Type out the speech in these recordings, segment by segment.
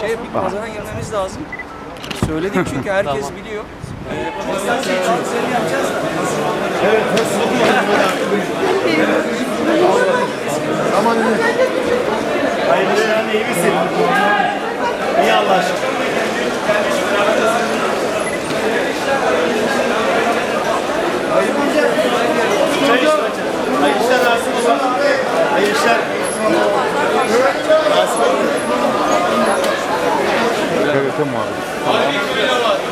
Şey bir pazara girmemiz lazım. Söyledik çünkü herkes biliyor. Ee, pazar seçimleri Hayırlı yani iyi misin? İyi Allah aşkına. Çay iç bence. Hayırlı işler Rasim baba. Hayırlı işler. Rasim baba. Evet tamam. salona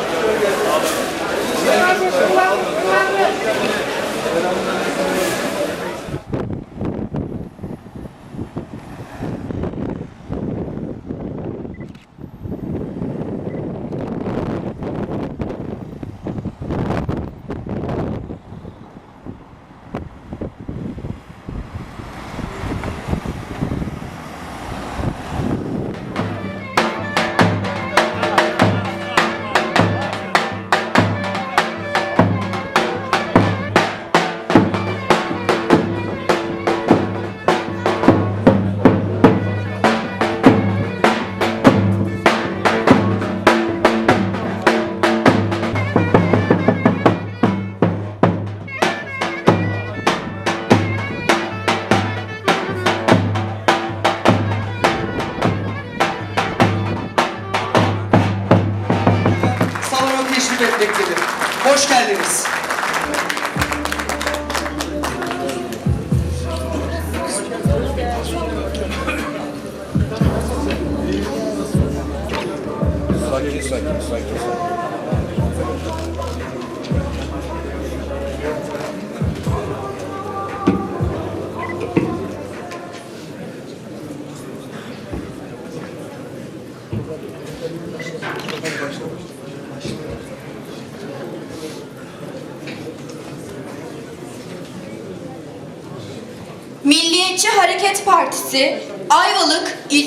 Hoş geldiniz.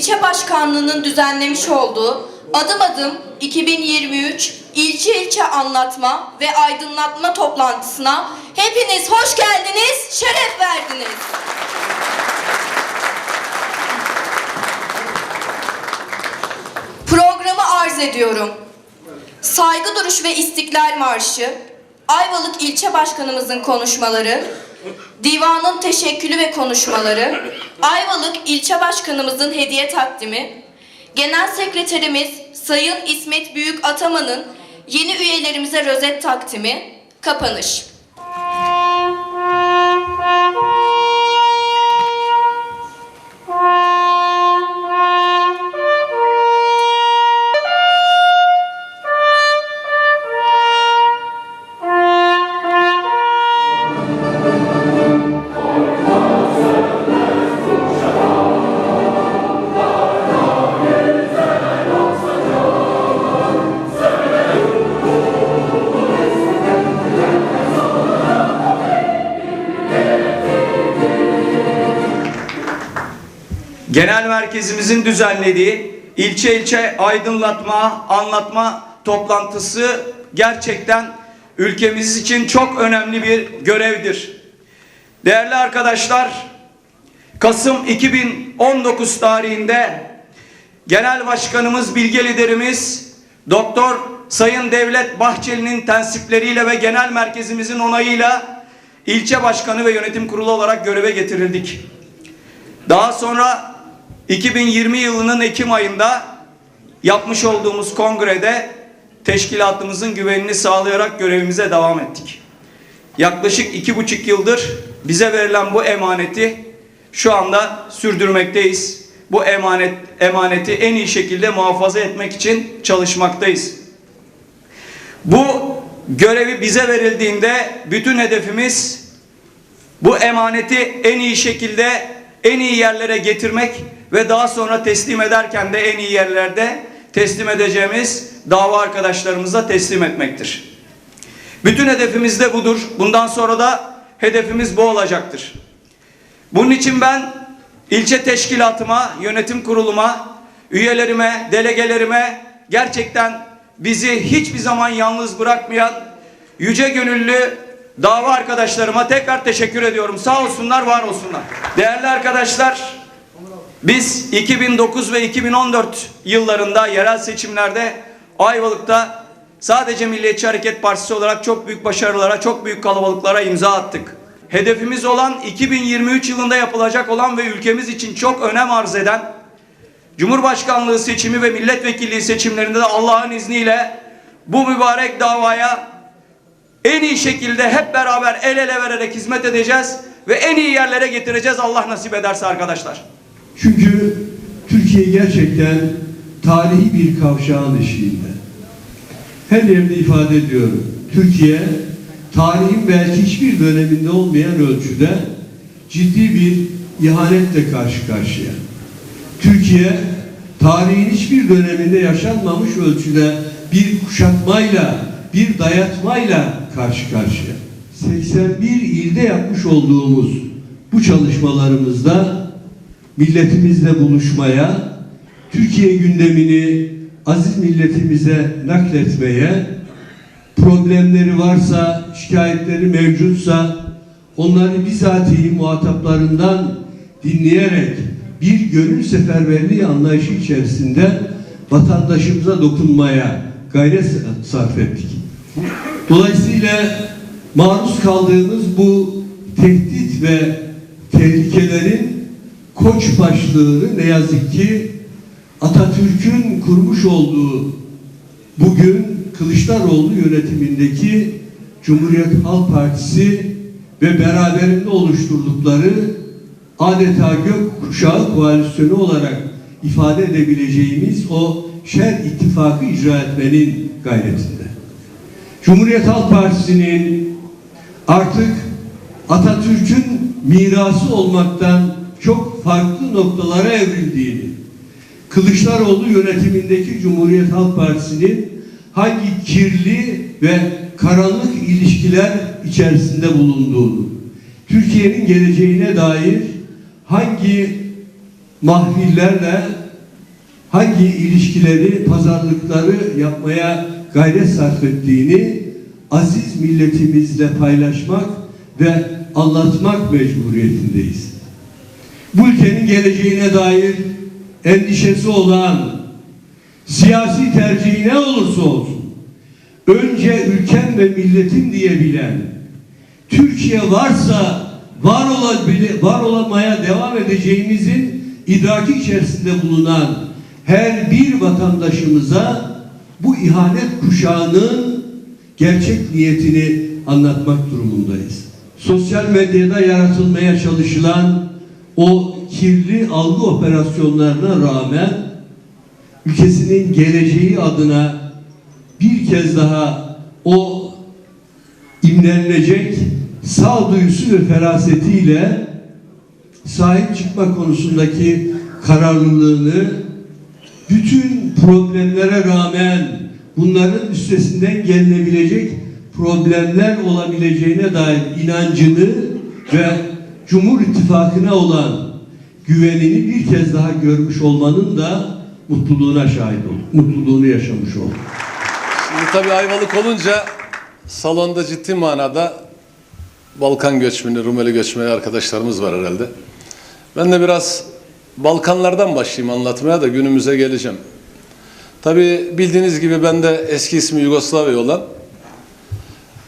İlçe Başkanlığı'nın düzenlemiş olduğu Adım Adım 2023 İlçe İlçe Anlatma ve Aydınlatma toplantısına hepiniz hoş geldiniz, şeref verdiniz. Programı arz ediyorum. Saygı duruş ve İstiklal Marşı, Ayvalık İlçe Başkanımızın konuşmaları, Divanın teşekkülü ve konuşmaları, Ayvalık İlçe Başkanımızın hediye takdimi, Genel Sekreterimiz Sayın İsmet Büyük Ataman'ın yeni üyelerimize rozet takdimi, kapanış. Genel merkezimizin düzenlediği ilçe ilçe aydınlatma, anlatma toplantısı gerçekten ülkemiz için çok önemli bir görevdir. Değerli arkadaşlar, Kasım 2019 tarihinde Genel Başkanımız, bilge liderimiz Doktor Sayın Devlet Bahçeli'nin tensipleriyle ve genel merkezimizin onayıyla ilçe başkanı ve yönetim kurulu olarak göreve getirildik. Daha sonra 2020 yılının Ekim ayında yapmış olduğumuz kongrede teşkilatımızın güvenini sağlayarak görevimize devam ettik. Yaklaşık iki buçuk yıldır bize verilen bu emaneti şu anda sürdürmekteyiz. Bu emanet emaneti en iyi şekilde muhafaza etmek için çalışmaktayız. Bu görevi bize verildiğinde bütün hedefimiz bu emaneti en iyi şekilde en iyi yerlere getirmek ve daha sonra teslim ederken de en iyi yerlerde teslim edeceğimiz dava arkadaşlarımıza teslim etmektir. Bütün hedefimiz de budur. Bundan sonra da hedefimiz bu olacaktır. Bunun için ben ilçe teşkilatıma, yönetim kuruluma, üyelerime, delegelerime gerçekten bizi hiçbir zaman yalnız bırakmayan yüce gönüllü dava arkadaşlarıma tekrar teşekkür ediyorum. Sağ olsunlar, var olsunlar. Değerli arkadaşlar, biz 2009 ve 2014 yıllarında yerel seçimlerde Ayvalık'ta sadece Milliyetçi Hareket Partisi olarak çok büyük başarılara, çok büyük kalabalıklara imza attık. Hedefimiz olan 2023 yılında yapılacak olan ve ülkemiz için çok önem arz eden Cumhurbaşkanlığı seçimi ve milletvekilliği seçimlerinde de Allah'ın izniyle bu mübarek davaya en iyi şekilde hep beraber el ele vererek hizmet edeceğiz ve en iyi yerlere getireceğiz Allah nasip ederse arkadaşlar. Çünkü Türkiye gerçekten tarihi bir kavşağın eşiğinde. Her yerde ifade ediyorum. Türkiye tarihin belki hiçbir döneminde olmayan ölçüde ciddi bir ihanetle karşı karşıya. Türkiye tarihin hiçbir döneminde yaşanmamış ölçüde bir kuşatmayla, bir dayatmayla karşı karşıya. 81 ilde yapmış olduğumuz bu çalışmalarımızda milletimizle buluşmaya, Türkiye gündemini aziz milletimize nakletmeye, problemleri varsa, şikayetleri mevcutsa onları bizatihi muhataplarından dinleyerek bir gönül seferberliği anlayışı içerisinde vatandaşımıza dokunmaya gayret sarf ettik. Dolayısıyla maruz kaldığımız bu tehdit ve tehlikelerin koç başlığını ne yazık ki Atatürk'ün kurmuş olduğu bugün Kılıçdaroğlu yönetimindeki Cumhuriyet Halk Partisi ve beraberinde oluşturdukları adeta gök kuşağı koalisyonu olarak ifade edebileceğimiz o şer ittifakı icra etmenin gayretinde. Cumhuriyet Halk Partisi'nin artık Atatürk'ün mirası olmaktan çok farklı noktalara evrildiğini, Kılıçdaroğlu yönetimindeki Cumhuriyet Halk Partisi'nin hangi kirli ve karanlık ilişkiler içerisinde bulunduğunu, Türkiye'nin geleceğine dair hangi mahfillerle hangi ilişkileri, pazarlıkları yapmaya gayret sarf ettiğini aziz milletimizle paylaşmak ve anlatmak mecburiyetindeyiz. Bu ülkenin geleceğine dair endişesi olan siyasi tercihi ne olursa olsun önce ülkem ve milletim diyebilen Türkiye varsa var olabile, var olamaya devam edeceğimizin idraki içerisinde bulunan her bir vatandaşımıza bu ihanet kuşağının gerçek niyetini anlatmak durumundayız. Sosyal medyada yaratılmaya çalışılan o kirli algı operasyonlarına rağmen ülkesinin geleceği adına bir kez daha o imlenilecek sağduyusu ve ferasetiyle sahip çıkma konusundaki kararlılığını bütün problemlere rağmen bunların üstesinden gelinebilecek problemler olabileceğine dair inancını ve Cumhur İttifakı'na olan güvenini bir kez daha görmüş olmanın da mutluluğuna şahit olduk. Mutluluğunu yaşamış olduk. Şimdi tabii Ayvalık olunca salonda ciddi manada Balkan göçmeni, Rumeli göçmeni arkadaşlarımız var herhalde. Ben de biraz Balkanlardan başlayayım anlatmaya da günümüze geleceğim. Tabii bildiğiniz gibi ben de eski ismi Yugoslavya olan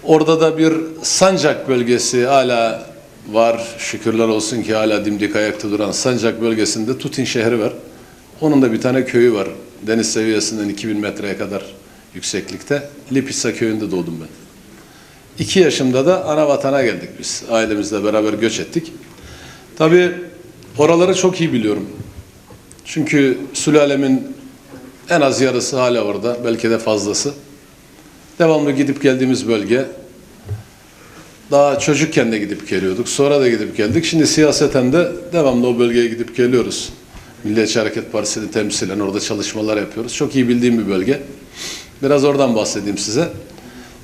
orada da bir Sancak bölgesi hala var. Şükürler olsun ki hala dimdik ayakta duran Sancak bölgesinde Tutin şehri var. Onun da bir tane köyü var. Deniz seviyesinden 2000 metreye kadar yükseklikte. Lipisa köyünde doğdum ben. İki yaşımda da ana vatana geldik biz. Ailemizle beraber göç ettik. Tabii oraları çok iyi biliyorum. Çünkü sülalemin en az yarısı hala orada. Belki de fazlası. Devamlı gidip geldiğimiz bölge. Daha çocukken de gidip geliyorduk. Sonra da gidip geldik. Şimdi siyaseten de devamlı o bölgeye gidip geliyoruz. Milliyetçi Hareket Partisi'ni temsilen orada çalışmalar yapıyoruz. Çok iyi bildiğim bir bölge. Biraz oradan bahsedeyim size.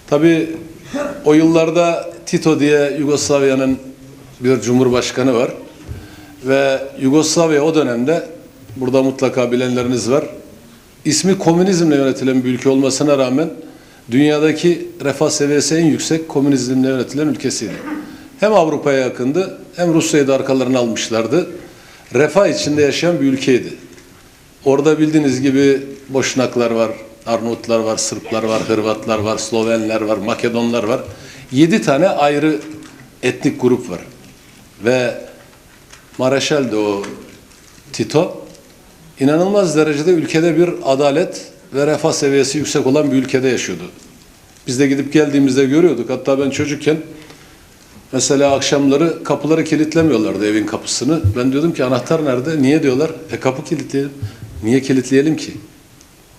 Tabii o yıllarda Tito diye Yugoslavya'nın bir cumhurbaşkanı var. Ve Yugoslavya o dönemde Burada mutlaka bilenleriniz var. İsmi komünizmle yönetilen bir ülke olmasına rağmen dünyadaki refah seviyesi en yüksek komünizmle yönetilen ülkesiydi. Hem Avrupa'ya yakındı hem Rusya'yı da arkalarına almışlardı. Refah içinde yaşayan bir ülkeydi. Orada bildiğiniz gibi Boşnaklar var, Arnavutlar var, Sırplar var, Hırvatlar var, Slovenler var, Makedonlar var. Yedi tane ayrı etnik grup var. Ve Mareşal de o Tito inanılmaz derecede ülkede bir adalet ve refah seviyesi yüksek olan bir ülkede yaşıyordu. Biz de gidip geldiğimizde görüyorduk. Hatta ben çocukken mesela akşamları kapıları kilitlemiyorlardı evin kapısını. Ben diyordum ki anahtar nerede? Niye diyorlar? E kapı kilitleyelim. Niye kilitleyelim ki?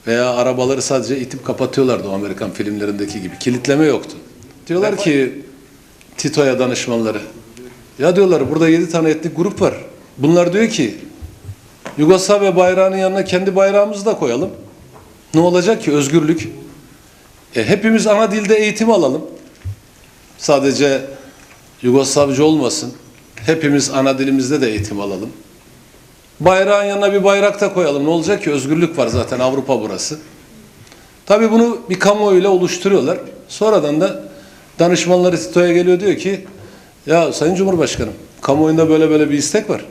Veya arabaları sadece itip kapatıyorlardı o Amerikan filmlerindeki gibi. Kilitleme yoktu. Diyorlar ki Tito'ya danışmanları. Ya diyorlar burada yedi tane etnik grup var. Bunlar diyor ki Yugoslavya bayrağının yanına kendi bayrağımızı da koyalım. Ne olacak ki özgürlük? E, hepimiz ana dilde eğitim alalım. Sadece Yugoslavca olmasın. Hepimiz ana dilimizde de eğitim alalım. Bayrağın yanına bir bayrak da koyalım. Ne olacak ki? Özgürlük var zaten Avrupa burası. Tabii bunu bir kamuoyuyla oluşturuyorlar. Sonradan da danışmanları Tito'ya geliyor diyor ki ya Sayın Cumhurbaşkanım kamuoyunda böyle böyle bir istek var.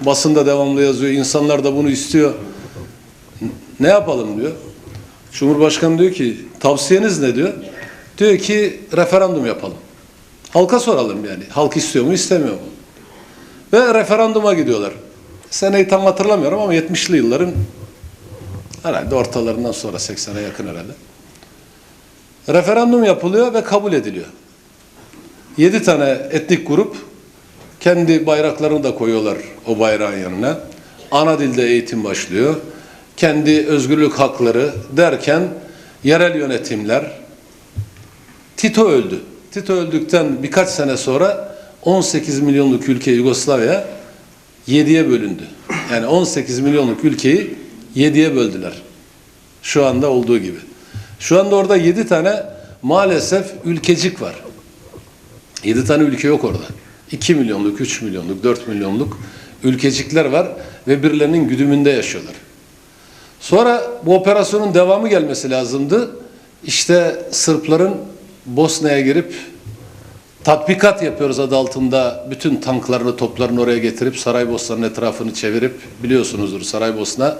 Basında devamlı yazıyor. İnsanlar da bunu istiyor. Ne yapalım diyor. Cumhurbaşkanı diyor ki tavsiyeniz ne diyor? Diyor ki referandum yapalım. Halka soralım yani. Halk istiyor mu istemiyor mu? Ve referanduma gidiyorlar. Seneyi tam hatırlamıyorum ama 70'li yılların herhalde ortalarından sonra 80'e yakın herhalde. Referandum yapılıyor ve kabul ediliyor. 7 tane etnik grup kendi bayraklarını da koyuyorlar o bayrağın yanına. Ana dilde eğitim başlıyor. Kendi özgürlük hakları derken yerel yönetimler Tito öldü. Tito öldükten birkaç sene sonra 18 milyonluk ülke Yugoslavya 7'ye bölündü. Yani 18 milyonluk ülkeyi 7'ye böldüler. Şu anda olduğu gibi. Şu anda orada 7 tane maalesef ülkecik var. 7 tane ülke yok orada. 2 milyonluk, 3 milyonluk, 4 milyonluk ülkecikler var ve birilerinin güdümünde yaşıyorlar. Sonra bu operasyonun devamı gelmesi lazımdı. İşte Sırpların Bosna'ya girip tatbikat yapıyoruz adı altında bütün tanklarını toplarını oraya getirip Saraybosna'nın etrafını çevirip biliyorsunuzdur Saraybosna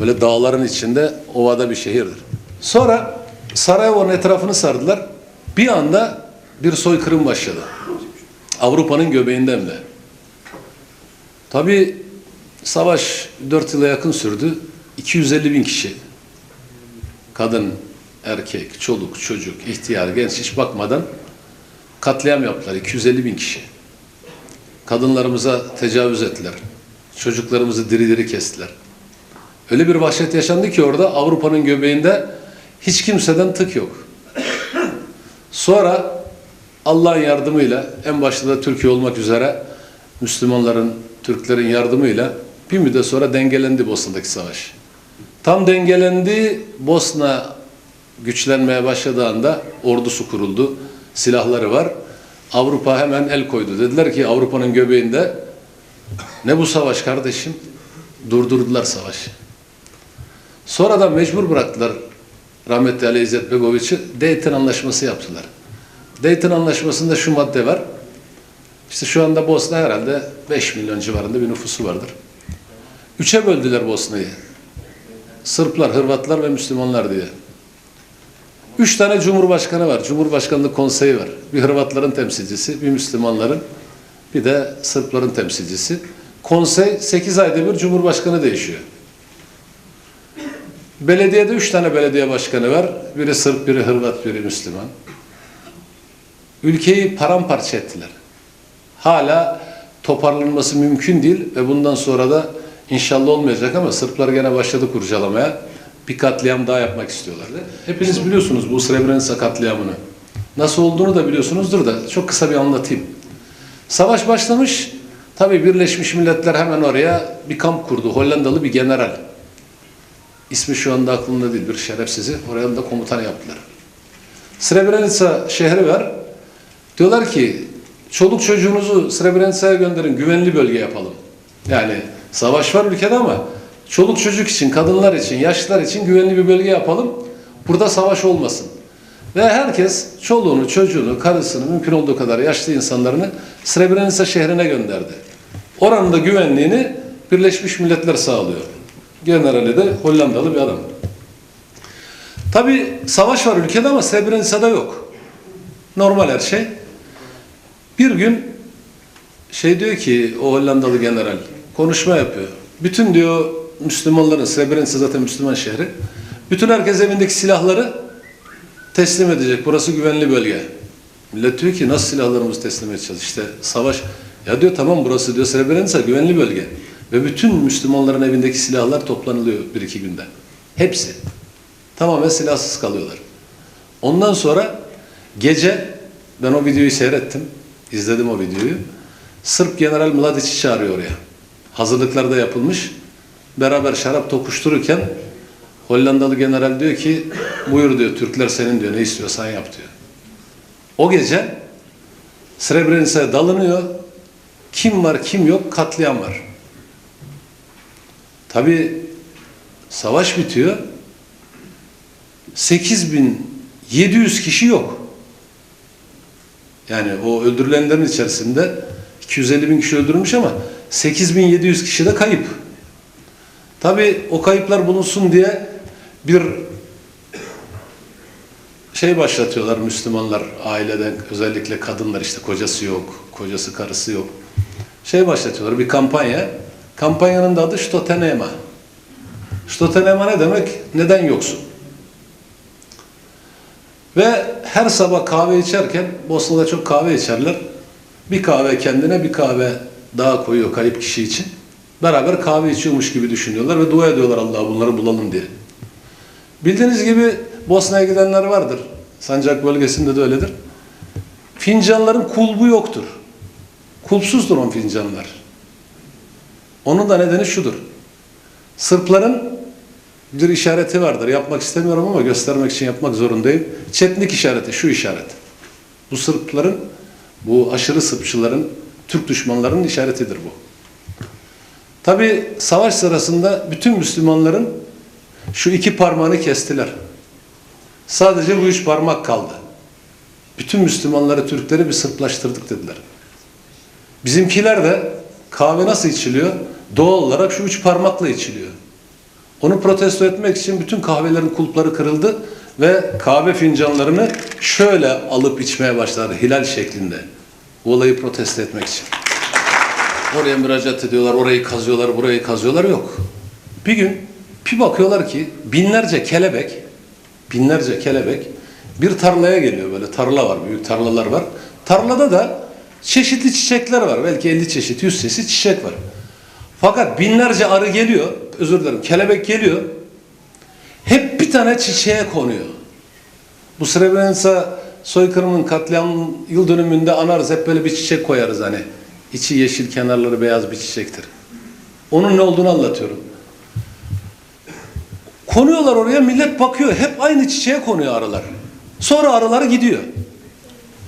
böyle dağların içinde ovada bir şehirdir. Sonra Saraybosna'nın etrafını sardılar. Bir anda bir soykırım başladı. Avrupa'nın göbeğinden de. Tabi savaş 4 yıla yakın sürdü. 250 bin kişi. Kadın, erkek, çoluk, çocuk, ihtiyar, genç hiç bakmadan katliam yaptılar. 250 bin kişi. Kadınlarımıza tecavüz ettiler. Çocuklarımızı diri diri kestiler. Öyle bir vahşet yaşandı ki orada Avrupa'nın göbeğinde hiç kimseden tık yok. Sonra Allah'ın yardımıyla en başta da Türkiye olmak üzere Müslümanların, Türklerin yardımıyla bir müddet sonra dengelendi Bosna'daki savaş. Tam dengelendi Bosna güçlenmeye başladığı anda ordusu kuruldu. Silahları var. Avrupa hemen el koydu. Dediler ki Avrupa'nın göbeğinde ne bu savaş kardeşim? Durdurdular savaşı. Sonra da mecbur bıraktılar rahmetli Ali İzzet Begoviç'i Dayton Anlaşması yaptılar. Dayton Anlaşması'nda şu madde var. İşte şu anda Bosna herhalde 5 milyon civarında bir nüfusu vardır. Üçe böldüler Bosna'yı. Sırplar, Hırvatlar ve Müslümanlar diye. Üç tane cumhurbaşkanı var. Cumhurbaşkanlık konseyi var. Bir Hırvatların temsilcisi, bir Müslümanların, bir de Sırpların temsilcisi. Konsey 8 ayda bir cumhurbaşkanı değişiyor. Belediyede üç tane belediye başkanı var. Biri Sırp, biri Hırvat, biri Müslüman. Ülkeyi paramparça ettiler. Hala toparlanması mümkün değil ve bundan sonra da inşallah olmayacak ama Sırplar gene başladı kurcalamaya. Bir katliam daha yapmak istiyorlar. Hepiniz biliyorsunuz bu Srebrenica katliamını. Nasıl olduğunu da biliyorsunuzdur da çok kısa bir anlatayım. Savaş başlamış. Tabii Birleşmiş Milletler hemen oraya bir kamp kurdu. Hollandalı bir general. İsmi şu anda aklımda değil bir şerefsizi. Oraya da komutan yaptılar. Srebrenica şehri var. Diyorlar ki çoluk çocuğunuzu Srebrenica'ya gönderin güvenli bölge yapalım. Yani savaş var ülkede ama çoluk çocuk için, kadınlar için, yaşlılar için güvenli bir bölge yapalım. Burada savaş olmasın. Ve herkes çoluğunu, çocuğunu, karısını, mümkün olduğu kadar yaşlı insanlarını Srebrenica şehrine gönderdi. Oranın da güvenliğini Birleşmiş Milletler sağlıyor. Generali de Hollandalı bir adam. Tabi savaş var ülkede ama Srebrenica'da yok. Normal her şey. Bir gün şey diyor ki o Hollandalı general konuşma yapıyor. Bütün diyor Müslümanların Srebrenica zaten Müslüman şehri. Bütün herkes evindeki silahları teslim edecek. Burası güvenli bölge. Millet diyor ki nasıl silahlarımızı teslim edeceğiz? İşte savaş. Ya diyor tamam burası diyor Srebrenica güvenli bölge. Ve bütün Müslümanların evindeki silahlar toplanılıyor bir iki günde. Hepsi. Tamamen silahsız kalıyorlar. Ondan sonra gece ben o videoyu seyrettim. izledim o videoyu. Sırp General Mladiç'i çağırıyor oraya. Hazırlıklar da yapılmış. Beraber şarap tokuştururken Hollandalı general diyor ki buyur diyor Türkler senin diyor ne istiyorsan yap diyor. O gece Srebrenica'ya dalınıyor. Kim var kim yok katliam var. Tabi savaş bitiyor. 8700 kişi yok. Yani o öldürülenlerin içerisinde 250 bin kişi öldürülmüş ama 8700 kişi de kayıp. Tabi o kayıplar bulunsun diye bir şey başlatıyorlar Müslümanlar aileden özellikle kadınlar işte kocası yok, kocası karısı yok. Şey başlatıyorlar bir kampanya. Kampanyanın da adı Stotenema. Stotenema ne demek? Neden yoksun? Ve her sabah kahve içerken, Bosna'da çok kahve içerler. Bir kahve kendine, bir kahve daha koyuyor kayıp kişi için. Beraber kahve içiyormuş gibi düşünüyorlar ve dua ediyorlar Allah'a bunları bulalım diye. Bildiğiniz gibi Bosna'ya gidenler vardır. Sancak bölgesinde de öyledir. Fincanların kulbu yoktur. Kulpsuzdur o fincanlar. Onun da nedeni şudur. Sırpların bir işareti vardır. Yapmak istemiyorum ama göstermek için yapmak zorundayım. Çetnik işareti, şu işaret. Bu Sırpların, bu aşırı Sırpçıların, Türk düşmanlarının işaretidir bu. Tabi savaş sırasında bütün Müslümanların şu iki parmağını kestiler. Sadece bu üç parmak kaldı. Bütün Müslümanları, Türkleri bir Sırplaştırdık dediler. Bizimkiler de kahve nasıl içiliyor? Doğal olarak şu üç parmakla içiliyor. Onu protesto etmek için bütün kahvelerin kulpları kırıldı ve kahve fincanlarını şöyle alıp içmeye başladı hilal şeklinde. Bu olayı protesto etmek için. Oraya müracaat ediyorlar, orayı kazıyorlar, burayı kazıyorlar yok. Bir gün bir bakıyorlar ki binlerce kelebek, binlerce kelebek bir tarlaya geliyor böyle tarla var, büyük tarlalar var. Tarlada da çeşitli çiçekler var. Belki 50 çeşit, 100 çeşit çiçek var. Fakat binlerce arı geliyor, özür dilerim, kelebek geliyor. Hep bir tane çiçeğe konuyor. Bu Srebrenica soykırımın katliam yıl dönümünde anarız. Hep böyle bir çiçek koyarız hani. İçi yeşil, kenarları beyaz bir çiçektir. Onun ne olduğunu anlatıyorum. Konuyorlar oraya, millet bakıyor. Hep aynı çiçeğe konuyor arılar. Sonra arılar gidiyor.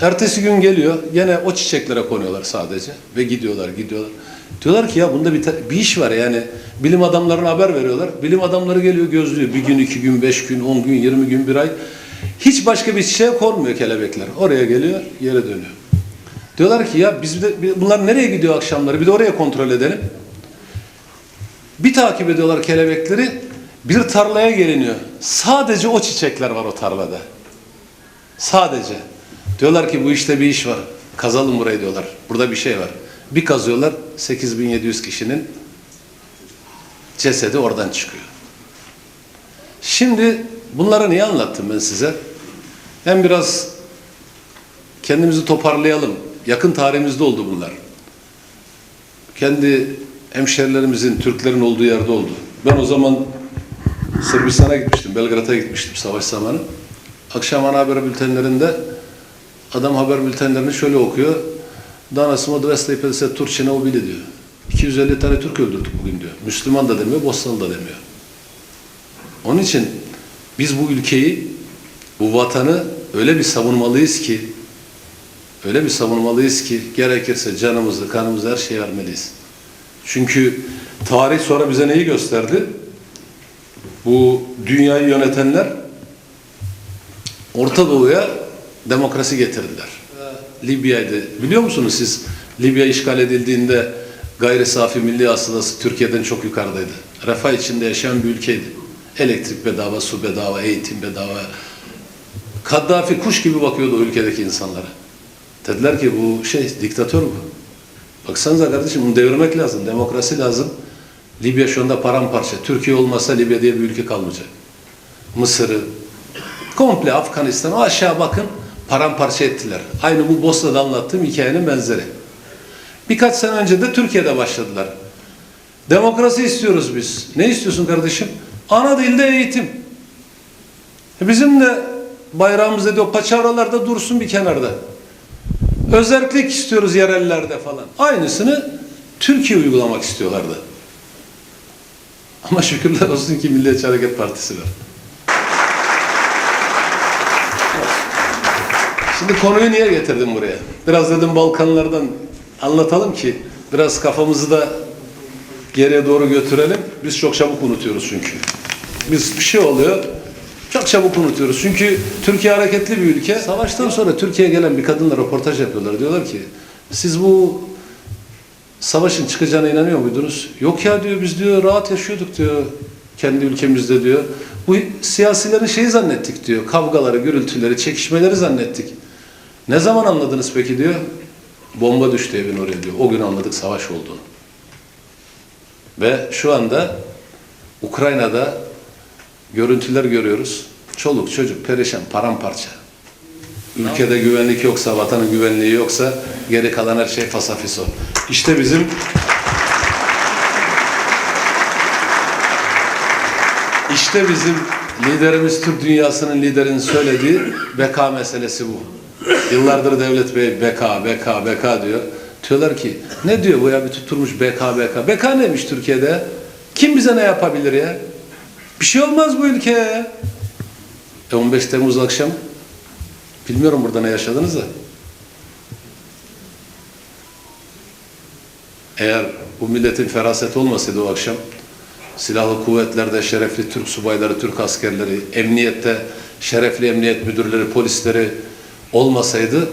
Ertesi gün geliyor, gene o çiçeklere konuyorlar sadece. Ve gidiyorlar, gidiyorlar. Diyorlar ki ya bunda bir, bir iş var yani. Bilim adamlarına haber veriyorlar. Bilim adamları geliyor gözlüyor. Bir gün, iki gün, beş gün, on gün, yirmi gün, bir ay. Hiç başka bir çiçeğe konmuyor kelebekler. Oraya geliyor, yere dönüyor. Diyorlar ki ya biz de, bunlar nereye gidiyor akşamları? Bir de oraya kontrol edelim. Bir takip ediyorlar kelebekleri. Bir tarlaya geliniyor. Sadece o çiçekler var o tarlada. Sadece. Diyorlar ki bu işte bir iş var. Kazalım burayı diyorlar. Burada bir şey var. Bir kazıyorlar 8700 kişinin cesedi oradan çıkıyor. Şimdi bunları niye anlattım ben size? Hem biraz kendimizi toparlayalım. Yakın tarihimizde oldu bunlar. Kendi hemşerilerimizin, Türklerin olduğu yerde oldu. Ben o zaman Sırbistan'a gitmiştim, Belgrad'a gitmiştim savaş zamanı. Akşam ana haber bültenlerinde adam haber bültenlerini şöyle okuyor. Danas smo 250 Turčina ubili diyor. 250 tane Türk öldürdük bugün diyor. Müslüman da demiyor, Bosnalı da demiyor. Onun için biz bu ülkeyi, bu vatanı öyle bir savunmalıyız ki, öyle bir savunmalıyız ki gerekirse canımızı, kanımızı her şeyi vermeliyiz. Çünkü Tarih sonra bize neyi gösterdi? Bu dünyayı yönetenler Orta Doğu'ya demokrasi getirdiler. Libya'ydı. Biliyor musunuz siz? Libya işgal edildiğinde gayri safi milli hasılası Türkiye'den çok yukarıdaydı. Refah içinde yaşayan bir ülkeydi. Elektrik bedava, su bedava, eğitim bedava. Kaddafi kuş gibi bakıyordu o ülkedeki insanlara. Dediler ki bu şey diktatör bu. Baksanıza kardeşim bunu devirmek lazım. Demokrasi lazım. Libya şu anda paramparça. Türkiye olmasa Libya diye bir ülke kalmayacak. Mısır'ı, komple Afganistan'ı aşağı bakın paramparça ettiler. Aynı bu Bosna'da anlattığım hikayenin benzeri. Birkaç sene önce de Türkiye'de başladılar. Demokrasi istiyoruz biz. Ne istiyorsun kardeşim? Ana dilde eğitim. E Bizim de bayrağımız dedi o paçavralarda dursun bir kenarda. Özellik istiyoruz yerellerde falan. Aynısını Türkiye uygulamak istiyorlardı. Ama şükürler olsun ki Milliyetçi Hareket Partisi var. Şimdi konuyu niye getirdim buraya? Biraz dedim Balkanlardan anlatalım ki biraz kafamızı da geriye doğru götürelim. Biz çok çabuk unutuyoruz çünkü. Biz bir şey oluyor, çok çabuk unutuyoruz. Çünkü Türkiye hareketli bir ülke. Savaştan sonra Türkiye'ye gelen bir kadınla röportaj yapıyorlar. Diyorlar ki siz bu savaşın çıkacağına inanıyor muydunuz? Yok ya diyor biz diyor rahat yaşıyorduk diyor kendi ülkemizde diyor. Bu siyasilerin şeyi zannettik diyor. Kavgaları, gürültüleri, çekişmeleri zannettik. Ne zaman anladınız peki diyor. Bomba düştü evin oraya diyor. O gün anladık savaş olduğunu. Ve şu anda Ukrayna'da görüntüler görüyoruz. Çoluk çocuk perişan, paramparça. Ülkede güvenlik yoksa, vatanın güvenliği yoksa geri kalan her şey fasafiso. İşte bizim İşte bizim liderimiz Türk dünyasının liderinin söylediği beka meselesi bu. Yıllardır Devlet Bey beka, beka, beka diyor. Diyorlar ki ne diyor bu ya bir tutturmuş beka, beka. Beka neymiş Türkiye'de? Kim bize ne yapabilir ya? Bir şey olmaz bu ülkeye. E 15 Temmuz akşam bilmiyorum burada ne yaşadınız da. Eğer bu milletin feraseti olmasaydı o akşam silahlı kuvvetlerde şerefli Türk subayları, Türk askerleri, emniyette şerefli emniyet müdürleri, polisleri olmasaydı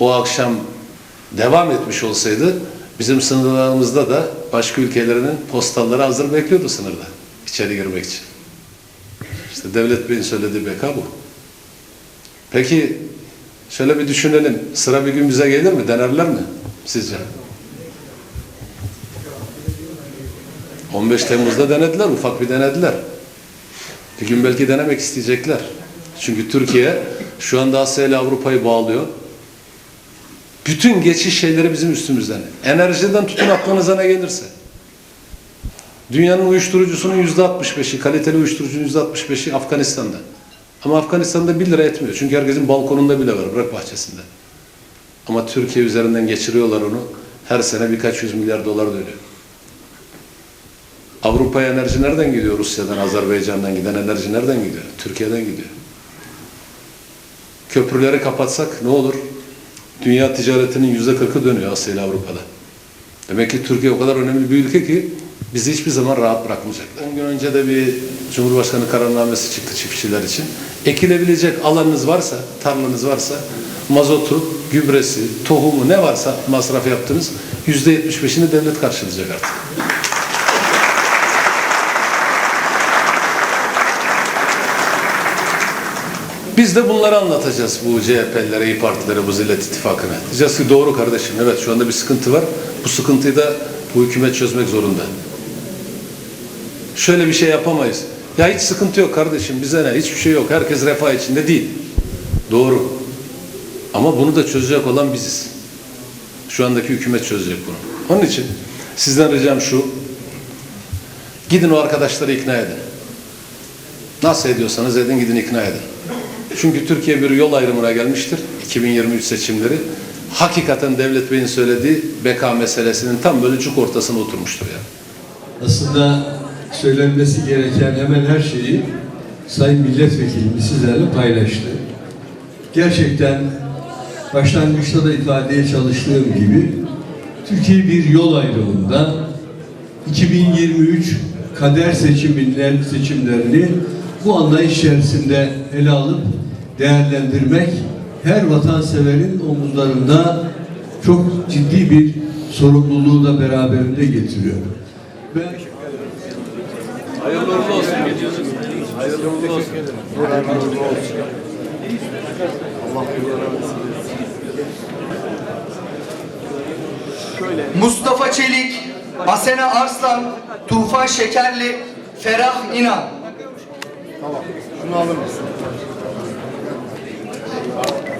o akşam devam etmiş olsaydı bizim sınırlarımızda da başka ülkelerinin postalları hazır bekliyordu sınırda içeri girmek için. İşte Devlet Bey'in söylediği beka bu. Peki şöyle bir düşünelim. Sıra bir gün bize gelir mi? Denerler mi sizce? 15 Temmuz'da denediler, ufak bir denediler. Bir gün belki denemek isteyecekler. Çünkü Türkiye şu anda Asya ile Avrupa'yı bağlıyor. Bütün geçiş şeyleri bizim üstümüzden. Enerjiden tutun aklınıza ne gelirse. Dünyanın uyuşturucusunun yüzde 65'i, kaliteli uyuşturucunun yüzde 65'i Afganistan'da. Ama Afganistan'da 1 lira etmiyor. Çünkü herkesin balkonunda bile var, bırak bahçesinde. Ama Türkiye üzerinden geçiriyorlar onu. Her sene birkaç yüz milyar dolar dönüyor. Avrupa'ya enerji nereden gidiyor? Rusya'dan, Azerbaycan'dan giden enerji nereden gidiyor? Türkiye'den gidiyor. Köprüleri kapatsak ne olur? Dünya ticaretinin yüzde kırkı dönüyor Asya ile Avrupa'da. Demek ki Türkiye o kadar önemli bir ülke ki bizi hiçbir zaman rahat bırakmayacaklar. 10 gün önce de bir Cumhurbaşkanı kararnamesi çıktı çiftçiler için. Ekilebilecek alanınız varsa, tarlanız varsa mazotu, gübresi, tohumu ne varsa masraf yaptınız yüzde yetmiş beşini devlet karşılayacak artık. Biz de bunları anlatacağız bu CHP'lilere, İYİ Partilere, bu Zillet İttifakı'na. Diyeceğiz ki doğru kardeşim, evet şu anda bir sıkıntı var. Bu sıkıntıyı da bu hükümet çözmek zorunda. Şöyle bir şey yapamayız. Ya hiç sıkıntı yok kardeşim, bize ne, hiçbir şey yok. Herkes refah içinde değil. Doğru. Ama bunu da çözecek olan biziz. Şu andaki hükümet çözecek bunu. Onun için sizden ricam şu. Gidin o arkadaşları ikna edin. Nasıl ediyorsanız edin gidin ikna edin. Çünkü Türkiye bir yol ayrımına gelmiştir. 2023 seçimleri. Hakikaten Devlet Bey'in söylediği beka meselesinin tam böyle cuk ortasına oturmuştur yani. Aslında söylenmesi gereken hemen her şeyi Sayın Milletvekilimiz sizlerle paylaştı. Gerçekten başlangıçta da ifadeye çalıştığım gibi Türkiye bir yol ayrımında 2023 kader seçimler, seçimlerini bu anlayış içerisinde ele alıp değerlendirmek her vatanseverin omuzlarında çok ciddi bir sorumluluğu da beraberinde getiriyor. Ben Hayırlı uğurlu olsun. Hayırlı uğurlu olsun. Mustafa Çelik, Asena Arslan, Tufan Şekerli, Ferah İnan. Şunu alır mısın?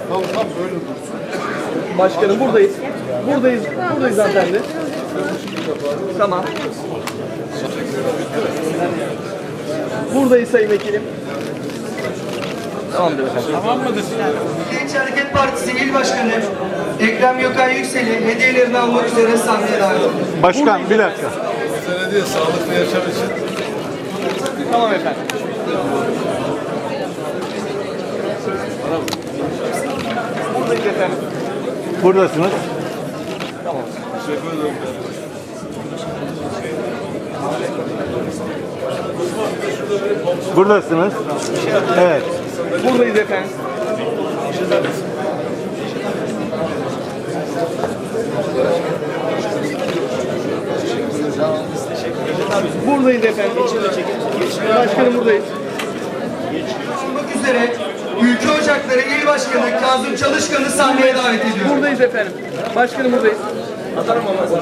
Tamam tamam böyle dursun. Başkanım buradayız. Buradayız. Buradayız hanımefendi. Tamam. Buradayız sayın vekilim. Tamamdır efendim. Tamam mıdır? Genç Hareket Partisi İl Başkanı Ekrem Gökhan Yüksel'i hediyelerini almak üzere sahneye davet. Başkan bir dakika. Diyor? Sağlıklı yaşam için. Tamam efendim. Efendim. Buradasınız. Buradasınız. Evet. Buradayız efendim. Buradayız efendim. Başkanım buradayız. Olmak üzere Ülke Ocakları İl Başkanı Kazım Çalışkan'ı sahneye davet ediyorum. Buradayız efendim. Başkanım buradayız. Atarım ama.